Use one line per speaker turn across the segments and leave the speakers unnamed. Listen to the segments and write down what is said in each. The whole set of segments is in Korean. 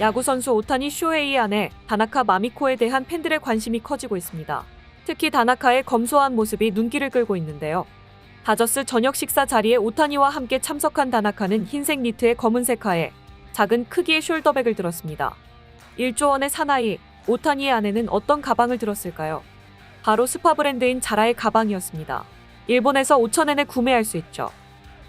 야구선수 오타니 쇼헤이의 아내 다나카 마미코에 대한 팬들의 관심이 커지고 있습니다. 특히 다나카의 검소한 모습이 눈길을 끌고 있는데요. 다저스 저녁 식사 자리에 오타니와 함께 참석한 다나카는 흰색 니트에 검은색 하에 작은 크기의 숄더백을 들었습니다. 1조 원의 사나이 오타니의 아내는 어떤 가방을 들었을까요? 바로 스파 브랜드인 자라의 가방이었습니다. 일본에서 5천엔에 구매할 수 있죠.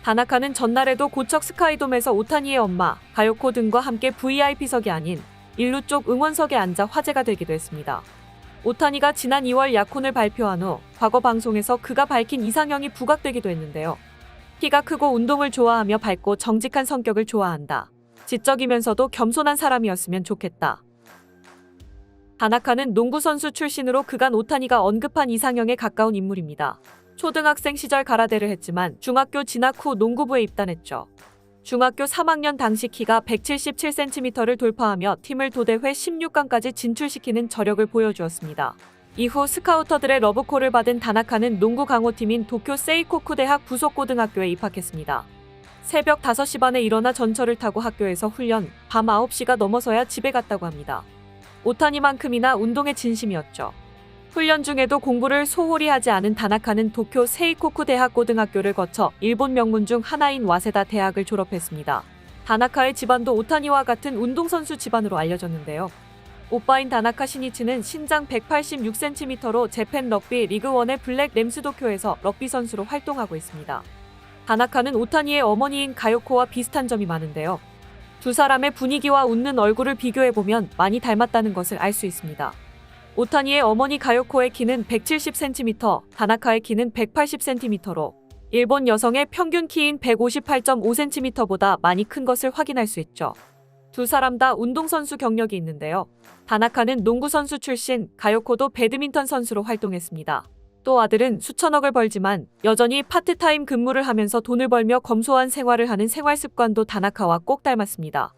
다나카는 전날에도 고척 스카이돔에서 오타니의 엄마, 가요코 등과 함께 VIP석이 아닌 일루 쪽 응원석에 앉아 화제가 되기도 했습니다. 오타니가 지난 2월 약혼을 발표한 후 과거 방송에서 그가 밝힌 이상형이 부각되기도 했는데요. 키가 크고 운동을 좋아하며 밝고 정직한 성격을 좋아한다. 지적이면서도 겸손한 사람이었으면 좋겠다. 다나카는 농구 선수 출신으로 그간 오타니가 언급한 이상형에 가까운 인물입니다. 초등학생 시절 가라데를 했지만 중학교 진학 후 농구부에 입단했죠. 중학교 3학년 당시 키가 177cm를 돌파하며 팀을 도대회 16강까지 진출시키는 저력을 보여주었습니다. 이후 스카우터들의 러브콜을 받은 다나카는 농구 강호팀인 도쿄 세이코쿠 대학 부속고등학교에 입학했습니다. 새벽 5시 반에 일어나 전철을 타고 학교에서 훈련, 밤 9시가 넘어서야 집에 갔다고 합니다. 오타니만큼이나 운동에 진심이었죠. 훈련 중에도 공부를 소홀히 하지 않은 다나카는 도쿄 세이코쿠 대학 고등학교를 거쳐 일본 명문 중 하나인 와세다 대학을 졸업했습니다. 다나카의 집안도 오타니와 같은 운동선수 집안으로 알려졌는데요. 오빠인 다나카 시니치는 신장 186cm로 재팬 럭비 리그1의 블랙 램스 도쿄에서 럭비 선수로 활동하고 있습니다. 다나카는 오타니의 어머니인 가요코와 비슷한 점이 많은데요. 두 사람의 분위기와 웃는 얼굴을 비교해보면 많이 닮았다는 것을 알 수 있습니다. 오타니의 어머니 가요코의 키는 170cm, 다나카의 키는 180cm로 일본 여성의 평균 키인 158.5cm보다 많이 큰 것을 확인할 수 있죠. 두 사람 다 운동선수 경력이 있는데요. 다나카는 농구선수 출신, 가요코도 배드민턴 선수로 활동했습니다. 또 아들은 수천억을 벌지만 여전히 파트타임 근무를 하면서 돈을 벌며 검소한 생활을 하는 생활 습관도 다나카와 꼭 닮았습니다.